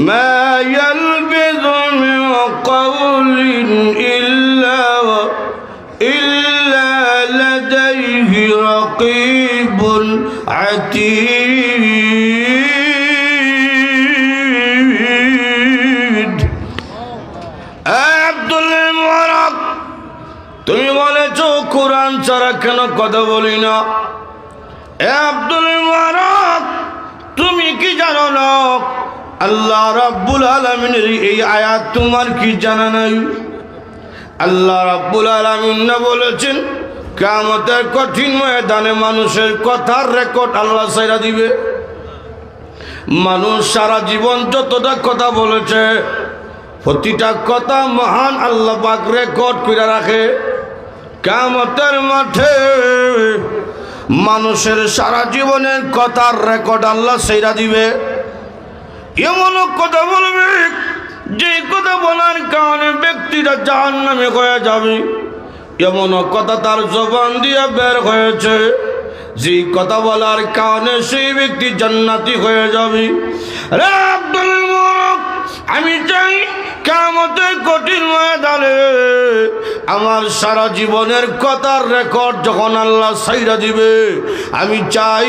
ما يلبث من قول إلا إلا لديه رقيب عتيد আব্দুল মুবারক তুমি বলেছো কোরআন ছাড়া কেন কথা বলি না এ আব্দুল মুবারক তুমি কি জানো না আল্লাহ রাব্বুল আলামিনের এই আয়াত তোমার কি জানা নাই? আল্লাহ রাব্বুল আলামিন না বলেছেন, কিয়ামতের কঠিন ময়দানে মানুষের কথার রেকর্ড আল্লাহ সাইরা দিবে। মানুষ সারা জীবন যতটা কথা বলেছে, প্রতিটা কথা মহান আল্লাহ পাক রেকর্ড করে রাখে। কামতের মাঠে মানুষের সারা জীবনের কথার রেকর্ড আল্লাহ সেইরা দিবে। এমন কথা বলবে যে কথা বলার কারণে ব্যক্তিটা জাহান নামে হয়ে যাবে। এমন কথা তার জবান দিয়ে বের হয়েছে। যে কথা বলার কারণে সেই ব্যক্তি জান্নাতি হয়ে যাবে। আমি চাই কামতের কঠিন ময়দানে আমার সারা জীবনের কথার রেকর্ড যখন আল্লাহ সাইরা দিবে, আমি চাই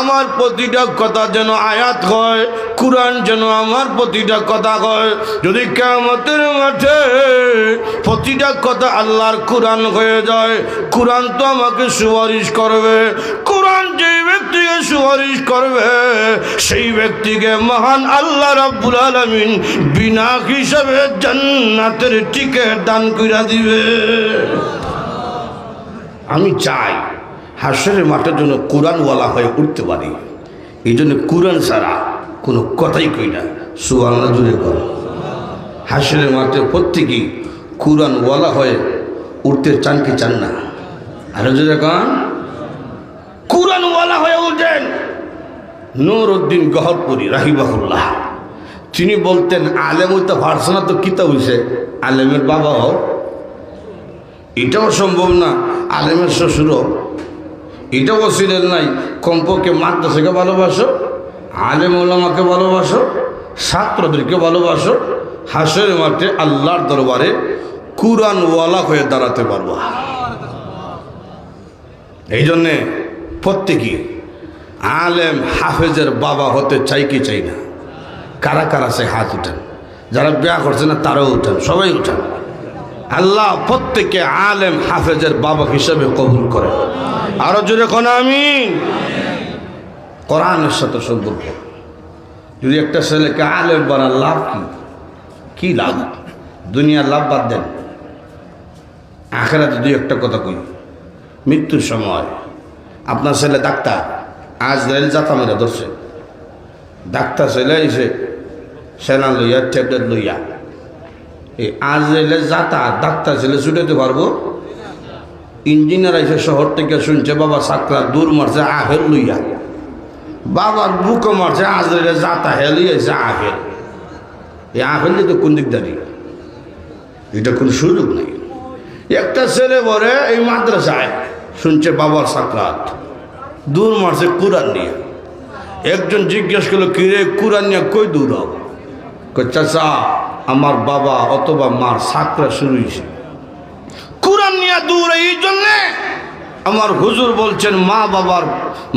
আমার প্রতিটা কথা যেন আয়াত হয়, কোরআন যেন আমার প্রতিটা কথা হয়। যদি কামতের মাঠে প্রতিটা কথা আল্লাহর কোরআন হয়ে যায়, কোরআন তো আমাকে সুপারিশ করবে। ব্যক্তিকে সুপারিশ করবে, সেই ব্যক্তিকে মহান আল্লাহ রাব্বুল আলামিন বিনা হিসাবে জান্নাতের টিকিট দান কইরা দিবে। আমি চাই হাসরের মাঠের জন্য কোরআনওয়ালা হয়ে উঠতে পারি। এই জন্য কোরআন ছাড়া কোনো কথাই কই না। সুবাংলা জুড়ে কর হাসরের মাঠে প্রত্যেকেই কোরআনওয়ালা হয়ে উঠতে চান কি চান না? আরও জুড়ে কন। কোরআনওয়ালা হয়ে উঠেন। নূর উদ্দিন গহরপুরি রাহিবাহুল্লাহ তিনি বলতেন আলেম হইতে পারছে না তো কিতা হইছে। আলেমের বাবা হোক এটাও সম্ভব না আলেমের শ্বশুরও এটাও ছিলেন নাই। কমপক্ষে মাদ্রাসাকে ভালোবাসো আলেম ওলামাকে ভালোবাসো ছাত্রদেরকে ভালোবাসো। হাসের মাঠে আল্লাহর দরবারে কুরআনওয়ালা হয়ে দাঁড়াতে পারব। এই জন্যে প্রত্যেকেই আলেম হাফেজের বাবা হতে চাই কি চাই না? কারা কারা সে হাত উঠেন? যারা বিয়া করছে না, তারাও উঠেন, সবাই উঠেন। আল্লাহ প্রত্যেকে আলেম হাফেজের বাবা হিসেবে কবুল করে আরও জোরে কোন আমি কোরআনের সাথে সম্পর্ক। যদি একটা ছেলেকে আলেম বানার লাভ কি? কি লাভ? দুনিয়ার লাভ বাদ দেন। আখেরাতে দুই একটা কথা কই। মৃত্যুর সময়। আপনার ছেলে ডাক্তার। আজ রেল যাতা মেরে ধরছে। ডাক্তার ছেলে এসে সেনা লইয়া, ট্যাবলেট লইয়া। এই আজ রেলে যাতা ডাক্তার ছেলে ছুটাতে পারব? ইঞ্জিনিয়ার এসে শহর থেকে, শুনছে বাবা সাকরা দূর মারছে, আহেল লইয়া। বাবার বুকে মারছে, আজ রেলে যাতা হেলি এসে আহেল। এই আহেল তো কোন দিক দাঁড়িয়ে এটা কোনো সুযোগ নেই। একটা ছেলে বলে, এই মাদ্রাসায় শুনছে বাবার সাকরাত দূর মারছে কুরান নিয়ে। একজন জিজ্ঞেস করল, কিরে কুরান নিয়ে কই দূর চাচা, আমার বাবা অথবা মার সাকরা শুরু হয়েছে। কুরান নিয়ে দূর, এই জন্যে আমার হুজুর বলছেন, মা বাবার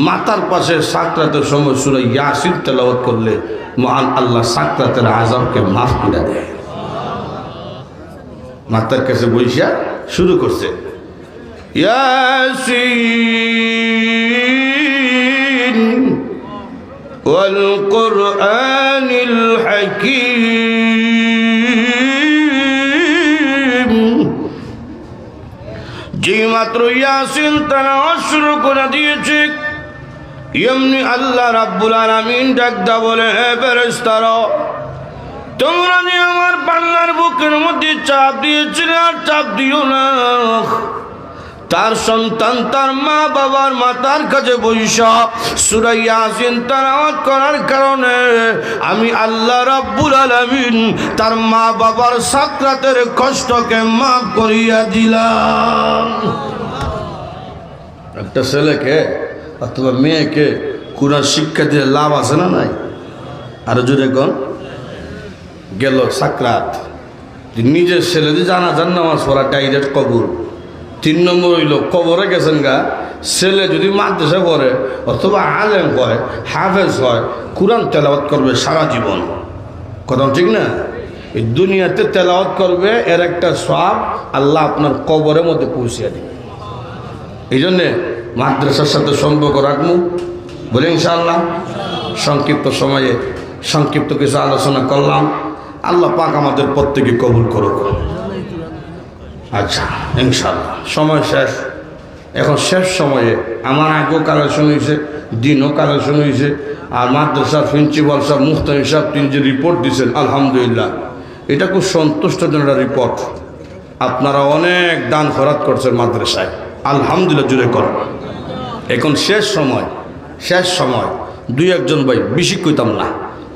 মাতার পাশে সাকরাতের সময় সুরে ইয়াসির তেলাওয়াত করলে মহান আল্লাহ সাকরাতের আজমকে মাফ করে দেয়। মাতার কাছে বইসা শুরু করছে। ইয়াসিন والقرآن الحكيم যে মাত্র ইয়াসিন তারা শুরু করে দিয়েছে এমনি আল্লাহ রাব্বুল আলামিন ডাকদা বলে হে ফেরেশতারা তোমরা যে আমার পাল্লার বুকের মধ্যে চাপ দিয়েছিলে আর চাপ দিও না তার সন্তান, তার মা বাবার মাতার কাছে বৈশা। সুরাইয়া আসেন তার আওয়াজ করার কারণে আমি আল্লাহ রাব্বুল আলামিন তার মা বাবার সাকরাতের কষ্টকে মাফ করিয়া দিলাম। একটা ছেলেকে অথবা মেয়েকে কোরআন শিক্ষা দিয়ে লাভ আছে না নাই? আরও জোরে কন। গেল সাকরাত। নিজের ছেলে যে জানা জানাজার নামাজ পড়া ডাইরেক্ট কবুল। তিন নম্বর হইল, কবরে গেছেন গা, ছেলে যদি মাদ্রাসা পড়ে, অথবা আলেম হয়, হাফেজ হয়, কোরআন তেলাওয়াত করবে সারা জীবন। কথা ঠিক না? এই দুনিয়াতে তেলাওয়াত করবে, এর একটা সব আল্লাহ আপনার কবরের মধ্যে পৌঁছিয়ে দেবে। এই জন্যে মাদ্রাসার সাথে সম্পর্ক রাখব। বলে ইনশাআল্লাহ, সংক্ষিপ্ত সময়ে সংক্ষিপ্ত কিছু আলোচনা করলাম। আল্লাহ পাক আমাদের প্রত্যেকে কবুল করুক। আচ্ছা ইনশাল্লাহ সময় শেষ। এখন শেষ সময়ে আমার আগেও কালেকশন হয়েছে, দিনও কালেকশন হয়েছে, আর মাদ্রাসার প্রিন্সিপাল সাহেব মুফতানি সাহেব তিনি যে রিপোর্ট দিয়েছেন, আলহামদুলিল্লাহ, এটা খুব সন্তুষ্টজনক একটা রিপোর্ট আপনারা অনেক দান খরাত করছেন মাদ্রাসায়। আলহামদুলিল্লাহ জুড়ে কর এখন শেষ সময় শেষ সময়। দুই একজন ভাই, বেশি কইতাম না।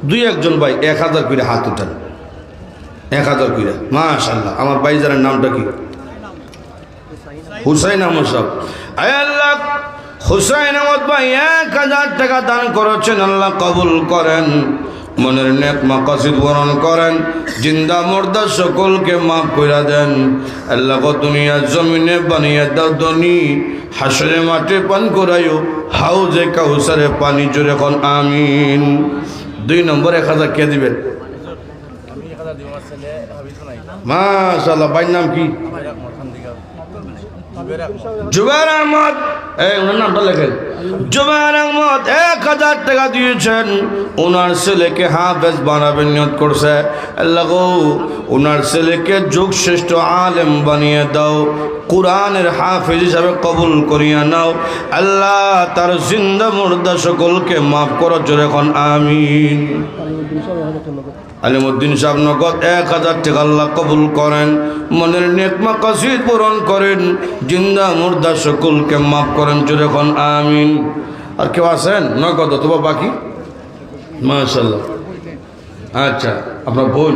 দুই একজন ভাই এক হাজার করে হাত উঠান। এক হাজার করে মাশাল্লাহ আমার বাইজারের নামটা কি? হুসাইন আহমদ আয় আল্লাহ, হুসাইন আহমদ ভাই, এক হাজার টাকা দান করেছেন, আল্লাহ কবুল করেন। মনের নেক মাকাসিদ বরণ করেন। জিন্দা মুর্দা সকলকে মাফ করে দেন। আল্লাহ দুনিয়া জমিনে বানিয়ে দাও দনি হাসরে মাঠে পান করাইও, হাউজে কাউসারে পানি জোরে এখন আমিন। দুই নম্বর এক হাজার কে দিবেন? মাশাল্লাহ ভাইয়ের নাম কি? জুবাইর আহমদ। এই, ওনার নামটা লেখেন। জুবাইর আহমদ এক হাজার টাকা দিয়েছেন। ওনার ছেলেকে হাফেজ বানাবেন নিয়ত করছে। আল্লাহ ওনার ছেলেকে যুগ শ্রেষ্ঠ আলেম বানিয়ে দাও। কোরআনের হাফেজ হিসাবে কবুল করিয়া নাও। আল্লাহ তার জিন্দা মুর্দা সকলকে মাফ করো, জোরে এখন আমিন। আলিমুদ্দিন সাহেব নগদ এক হাজার টাকা আল্লাহ কবুল করেন। মনের নেকমা কাসিদ পূরণ করেন। জিন্দা মুর্দা সকলকে মাফ করেন যখন আমিন। আর কেউ আছেন? নগদ অথবা বাকি? মাশাল্লাহ আচ্ছা আপনার বোন?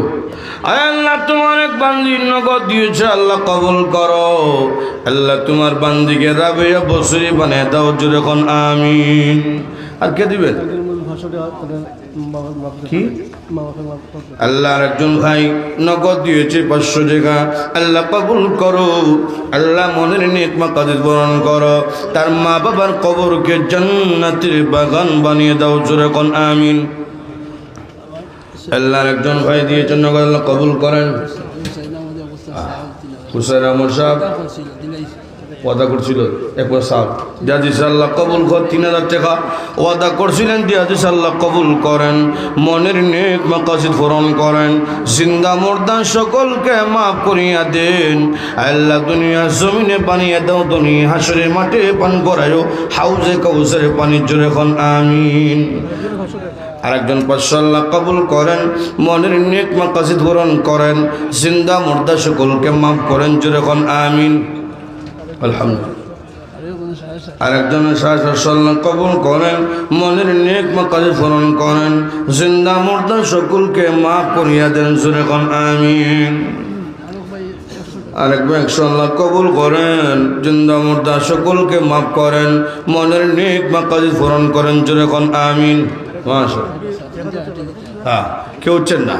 আল্লাহ, তোমার এক বান্দির নগদ দিয়েছে, আল্লাহ কবুল করো। আল্লাহ তোমার বান্দিকে রাবেয়া বসরি বানিয়ে দাও যখন আমিন। আর কে দিবেন? কি? আল্লাহর একজন ভাই নগদ দিয়েছে পাঁচশো টাকা। আল্লাহ কবুল করো। আল্লাহ মনের নেকমা কাজে বরণ করো। তার মা বাবার কবরকে জান্নাতের বাগান বানিয়ে দাও যেরকম আমিন। আল্লাহর একজন ভাই দিয়েছেন নগদ আল্লাহ কবুল করেন। হুসেন আহমদ সাহেব। ওয়াদা করছিল একবার সাহেব, দিয়াজি সাল্লাহ কবুল কর, তিন হাজার টাকা ওয়াদা করছিলেন, দিয়াজি সাল্লাহ কবুল করেন, মনের নেক মাকাসিদ পূরণ করেন, জিন্দা মুর্দা সকলকে মাফ করিয়া দেন, আল্লাহ দুনিয়া জমিনে বানিয়ে দাও, দুনিয়া হাসরে মাঠে পান করায়ও হাউজে কাউসের পানির জোরে এখন আমিন। আরেকজন পাঁচশো আল্লাহ কবুল করেন, মনের নেক মাকাসিদ পূরণ করেন, জিন্দা মুর্দা সকলকে মাফ করেন, জোরে এখন আমিন। কবুল করেন, মনের করেন সকলকে মাফ করিয়া দেন কবুল করেন, জিন্দা সকলকে মাফ করেন, মনের নেক মাকাজে পূরণ করেন সুরেখন আমিন। হ্যাঁ কেউ হচ্ছেন না।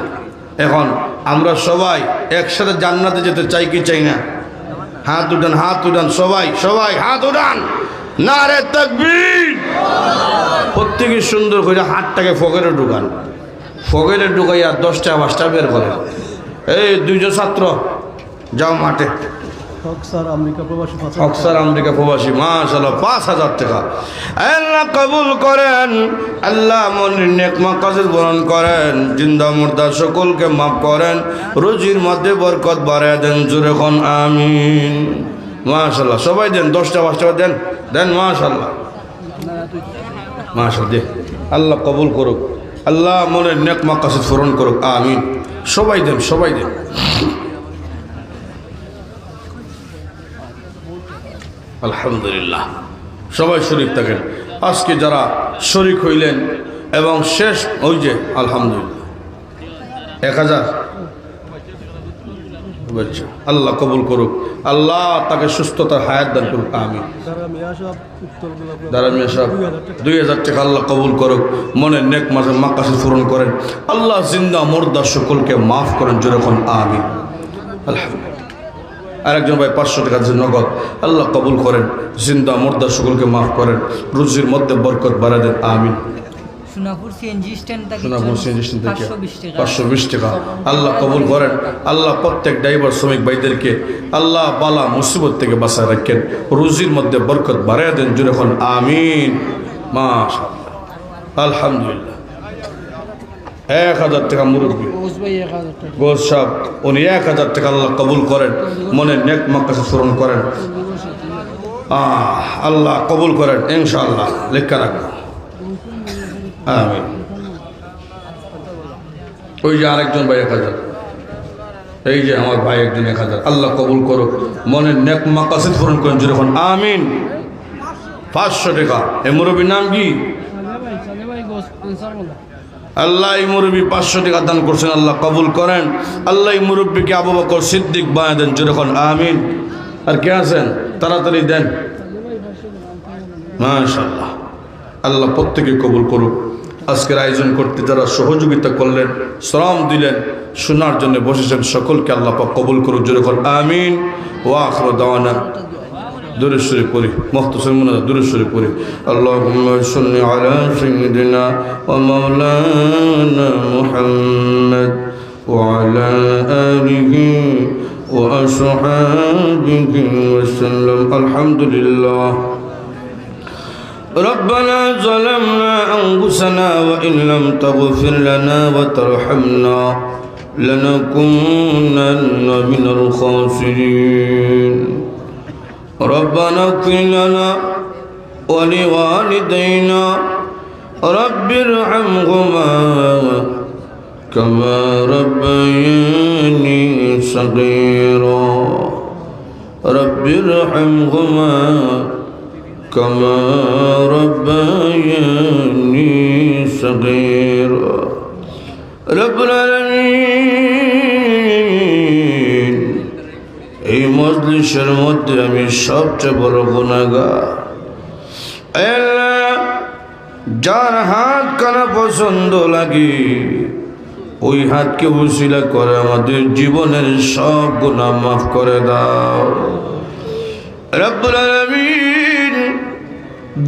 এখন আমরা সবাই একসাথে জান্নাতে যেতে চাই কি চাই না? হাত উঠান হাত উঠান, সবাই সবাই, হাত উঠান। না রে তকবীর। প্রত্যেকে সুন্দর করে হাতটাকে ফকেটে ঢুকান। ফকেটে ঢুকাইয়া দশটা, পাঁচটা বের করে এই দুইজন ছাত্র, যাও মাঠে। পাঁচ অক্সার আমেরিকা প্রবাসী মাশাল্লাহ পাঁচ হাজার টাকা। আল্লাহ কবুল করেন আল্লাহ মনির বরণ করেন জিন্দা মুর্দা সকলকে মাফ করেন রুজির মধ্যে বরকত বাড়ায় দেন জুরেখন আমিন। মাশাল্লাহ সবাই দেন দশটা পাঁচটা দেন দেন মাশাল্লাহ মাশাল্লাহ দে আল্লাহ কবুল করুক আল্লাহ মনের নেকমা কাজের পূরণ করুক আমিন। সবাই দেন সবাই দেন। আলহামদুলিল্লাহ। সবাই শরীফ থাকেন। আজকে যারা শরিক হইলেন এবং শেষ, ওই যে আলহামদুলিল্লাহ। এক হাজার? আল্লাহ কবুল করুক। আল্লাহ তাকে সুস্থতার হায়াত দান করুক। আমি যারা মিয়া সাহেব, দুই হাজার টাকা আল্লাহ কবুল করুক। মনে নেক মাঝে মাকাশে পূরণ করেন। আল্লাহ জিন্দা, মোর্দা, সকলকে মাফ করেন যেরকম আমি আলহামদুলিল্লাহ। আরেকজন ভাই পাঁচশো টাকা দিয়েছেন নগদ আল্লাহ কবুল করেন জিন্দা মোর্দা সকলকে মাফ করেন রুজির মধ্যে বরকত বাড়া দেন আমিন। পাঁচশো বিশ টাকা। আল্লাহ কবুল করেন আল্লাহ প্রত্যেক ড্রাইভার শ্রমিক ভাইদেরকে আল্লাহ বালা মুসিবত থেকে বাঁচায় রাখেন রুজির মধ্যে বরকত বাড়াই দেন যখন আমিন। মাশাআল্লাহ। আলহামদুলিল্লাহ। এক হাজার টাকা মুরব্বী। গোস সাহেব উনি এক হাজার টাকা আল্লাহ কবুল করেন মনে নেক মাকাশে স্মরণ করেন। আল্লাহ কবুল করেন ইনশাআল্লাহ লেখা রাখবেন আমিন। ওই যে আরেকজন ভাই এক হাজার। এই যে আমার ভাই একজন এক হাজার। আল্লাহ কবুল করুক মনের নেক মাকাসিদ পূরণ করেন যখন আমিন। পাঁচশো টাকা। এ মুরব্বীর নাম কি? আল্লাহ মুরব্বী পাঁচশো টাকা দান করছেন, আল্লাহ কবুল করেন। আল্লাহ মুরব্বীকে আবু বকর সিদ্দিক বানিয়ে দেন যখন আমিন। আর কে আছেন? তাড়াতাড়ি দেন। মাশাল্লাহ আল্লাহ প্রত্যেকে কবুল করুক। আজকের আয়োজন করতে যারা সহযোগিতা করলেন, শ্রম দিলেন, শোনার জন্য বসেছেন, সকলকে আল্লাহ কবুল করুক যেরকম আমিন। ও আখর দাওয়ানা দুরুশ্বরী পড়ি মখতসর মনে দুরুশ্বরী পড়ি আল্লাহুম্মা সাল্লি আলা সাইয়্যিদিনা ওয়া মাওলানা মুহাম্মদ وعلى آله وأصحابه وسلم الحمد لله ربنا ظلمنا أنفسنا وإن لم تغفر لنا وترحمنا لنكونن من الخاسرين ربنا اغفر لنا ولوالدينا. رب ارحمهما كما ربياني صغيرا. رب ارحمهما كما ربياني صغيرا. رب العالمين. মজলিসের মধ্যে আমি সবচেয়ে বড় গুণাগার। যার হাত কানা পছন্দ লাগে, ওই হাতকে উশিলা করে আমাদের জীবনের সব গুণা মাফ করে দাও।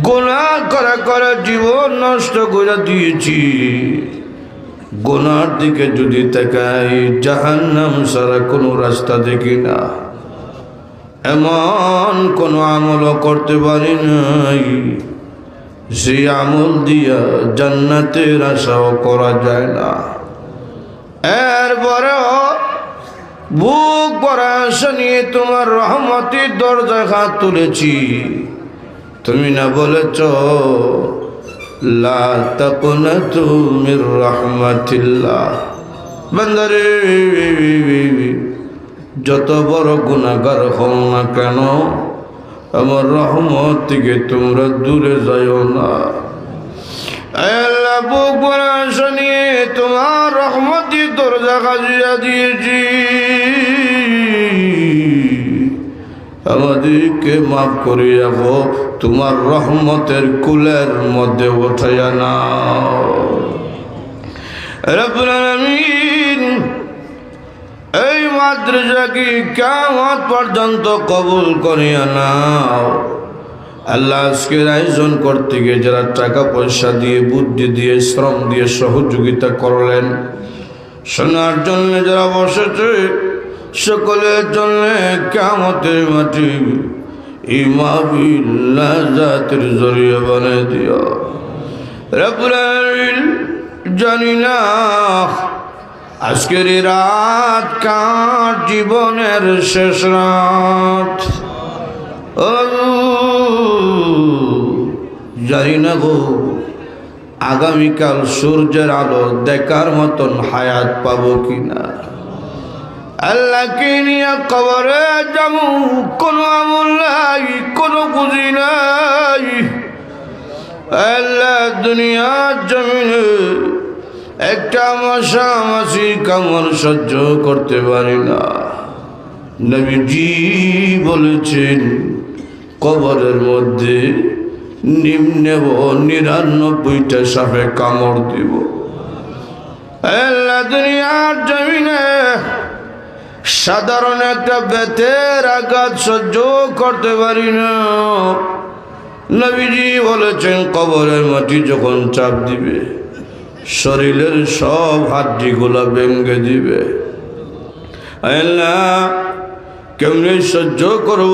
গুনাহ করা করা জীবন নষ্ট করে দিয়েছি। গোনার দিকে যদি তাকাই, জাহান্নাম সারা কোনো রাস্তা দেখি না। এমন কোনো আমলও করতে পারি নাই। সেই আমল দিয়া জান্নাতের আশাও করা যায় না। এরপরেও বুক ভরা নিয়ে তোমার রহমতের দরজায় হাত তুলেছি। তুমি না বলেছ, লা মির রাহমাতিল্লাহ। বান্দারে যত বড় গুণাগার হও না কেন, আমার রহমত থেকে তোমরা দূরে যাইও না। তোমার দরজা দিয়েছি। আমাদেরকে মাফ করে যাব তোমার রহমতের কুলের মধ্যে উঠাইয়া নাও। রব্বুল আলামিন মাদ্রাসাকে কেমন পর্যন্ত কবুল করিয়া নাও আল্লাহ আজকের আয়োজন করতে গিয়ে যারা টাকা পয়সা দিয়ে, বুদ্ধি দিয়ে, শ্রম দিয়ে সহযোগিতা করলেন, শোনার জন্য যারা বসেছে, সকলের জন্য কেমতের মাটি ইমাবিল্লা জাতির জড়িয়ে বানিয়ে দিও। জানি না আজকের রাত কার জীবনের শেষ রাত? জানি না গো, আগামীকাল সূর্যের আলো দেখার মতন হায়াত পাবো কিনা? আল্লাহকে নিয়ে কবরে যাব, কোনো আমল নাই, কোনো বুঝি নাই। আল্লাহ, দুনিয়ার জমিনে একটা মশা মাসির কামড় সহ্য করতে পারি না। নবীজি বলেছেন, কবরের মধ্যে নিম্নে নিরানব্বইটা সাপে কামড় দিব। দুনিয়ার জমিনে সাধারণ একটা বেতের আঘাত সহ্য করতে পারি না। নবীজি বলেছেন, কবরের মাটি যখন চাপ দিবে শরীরের সব হাড্ডিগুলা ভেঙ্গে দিবে। কেমনি সহ্য করব?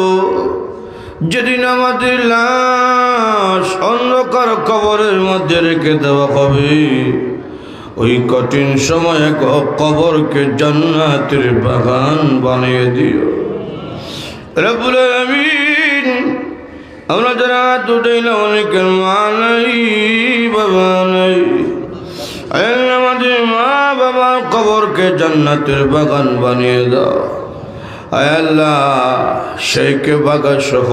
যেদিন আমাদের লাশ অন্ধকার কবরের মধ্যে রেখে দেওয়া হবে, ওই কঠিন সময়ে কবরকে জান্নাতের বাগান বানিয়ে দিও। রবুল আমিন আমরা যারা না অনেকের মা নাই, বাবা নাই আমাদের মা বাবার কবরকে জান্নাতের বাগান বানিয়ে দাও। আল্লাহ, শেখে বাগা সহ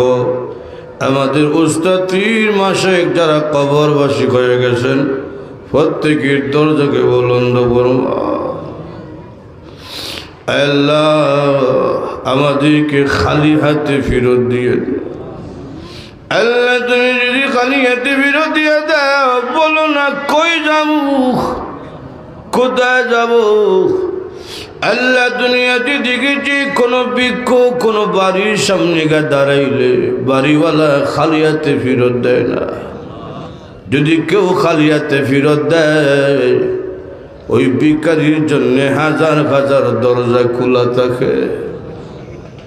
আমাদের উস্তাতির মাসে যারা কবরবাসী হয়ে গেছেন, প্রত্যেকের দরজাকে বলন্দ করবা আল্লাহ, আমাদেরকে খালি হাতে ফেরত দিয়ে আল্লাহ দিয়ে দাও, বলো না কই যাব? কোথায় যাব? আল্লাহ দুনিয়াতে দেখেছি, কোনো বৃক্ষ, কোনো বাড়ির সামনে গা দাঁড়াইলে বাড়িওয়ালা খালি হাতে ফেরত দেয় না। যদি কেউ খালি হাতে ফেরত দেয়, ওই ভিকারির জন্য হাজার হাজার দরজা খোলা থাকে।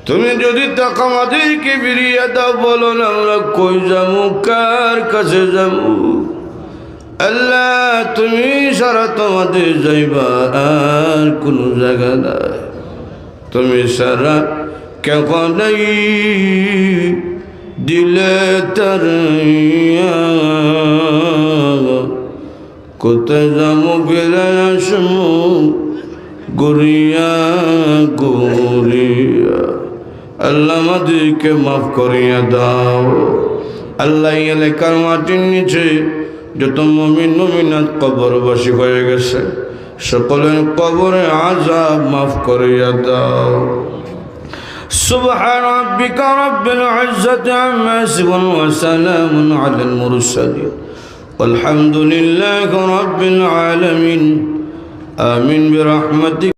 তুমি যদি টাকা আমাদেরকে বেরিয়ে দাও, বলো না আমরা কই যাব, কার কাছে যাব? আল্লাহ, তুমি সারা তোমাদের যাইবা আর কোনো জায়গা নাই। তুমি সারা কেমন নাই। দিলে তার কোথায় যাব আসমো গড়িয়া গড়িয়া আল্লাহ আমাদেরকে মাফ করিয়া দাও আল্লাহ এই এলাকার মাটির নিচে যত মমিন নমিনাত কবরবাসী হয়ে গেছে সকলের কবরে আজাব মাফ করিয়া দাও سبحان ربك رب العزة عما يصفون وسلام على المرسلين والحمد لله رب العالمين آمين برحمتك